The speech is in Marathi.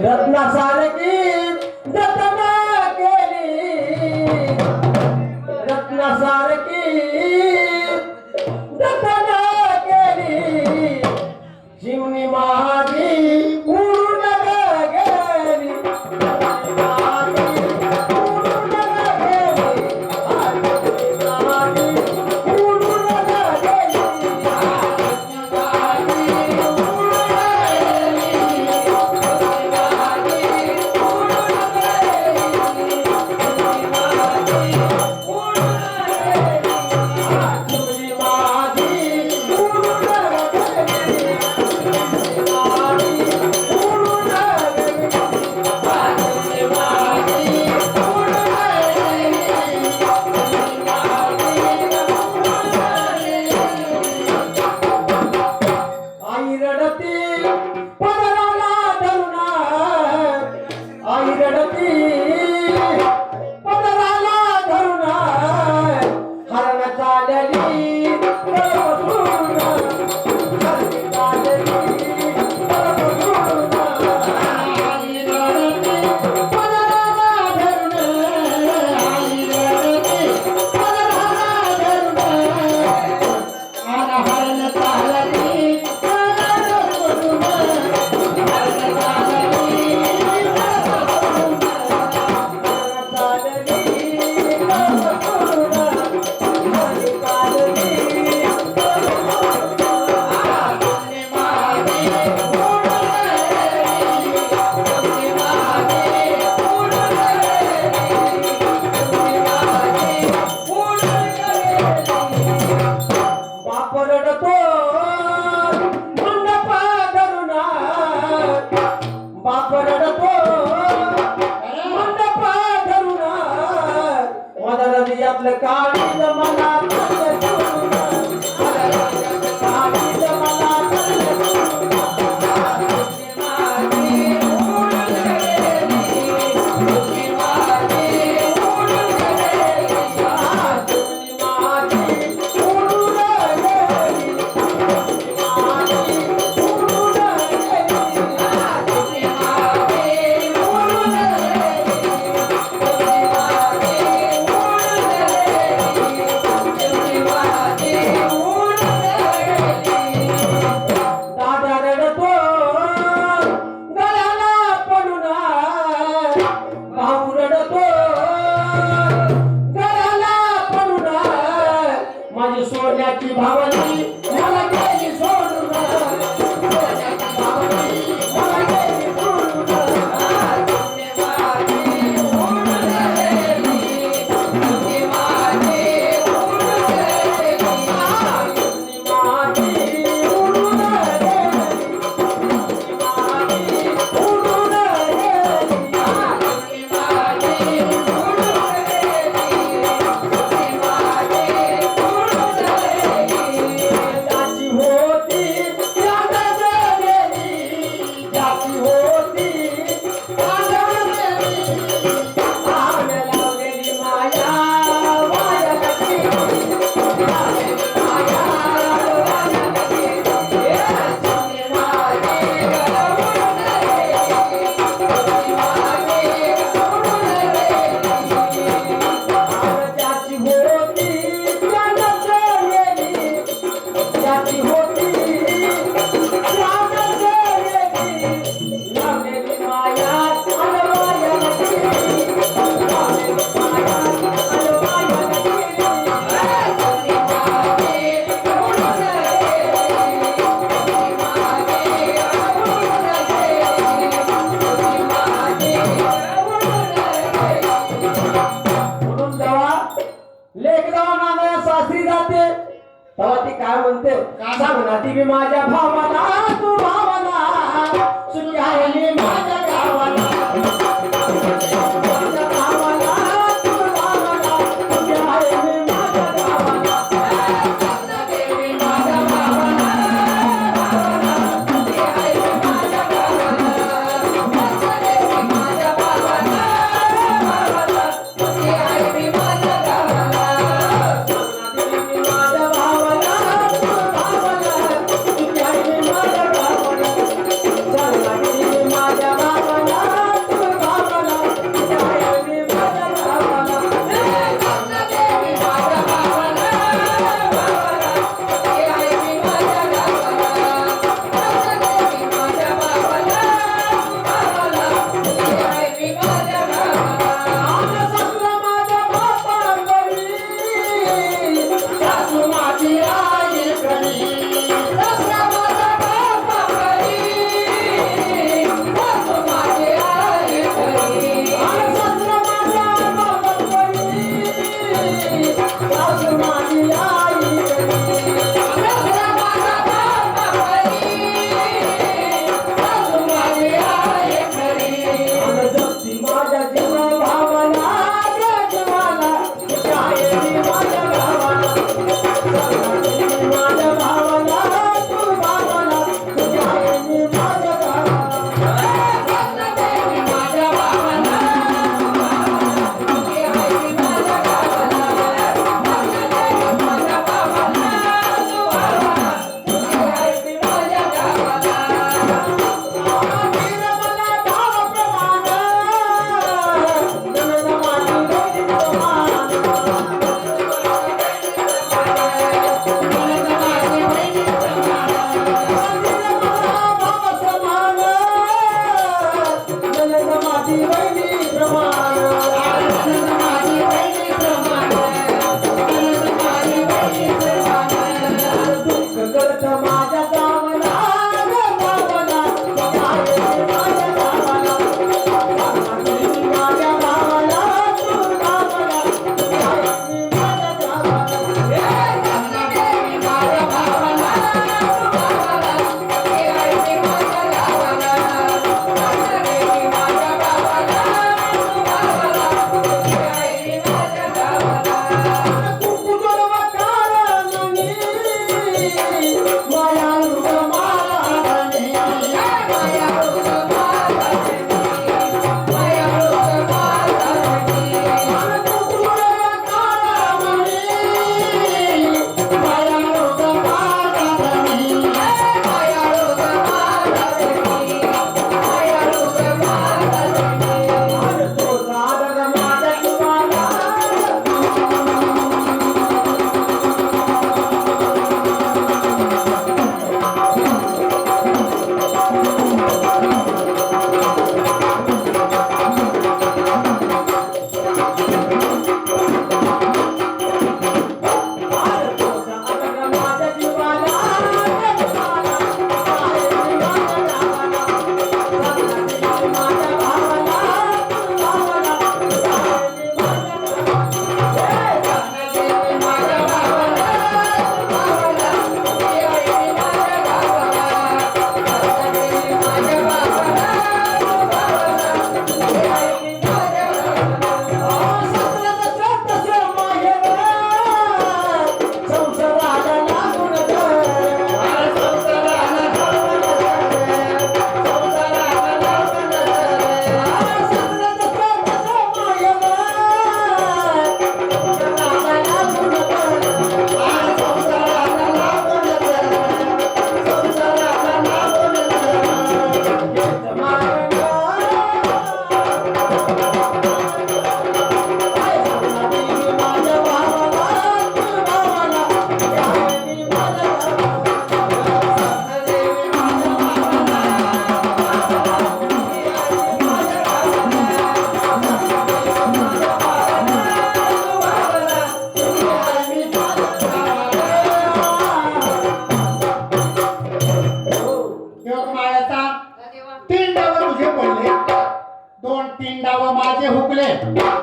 रत्ना सारे की the car in the mother. Música Oh, मामाला सासरी जाते. तेव्हा ती काय म्हणते? सांग ना ती मी माझ्या भावाला तू भावाला सुखी आहे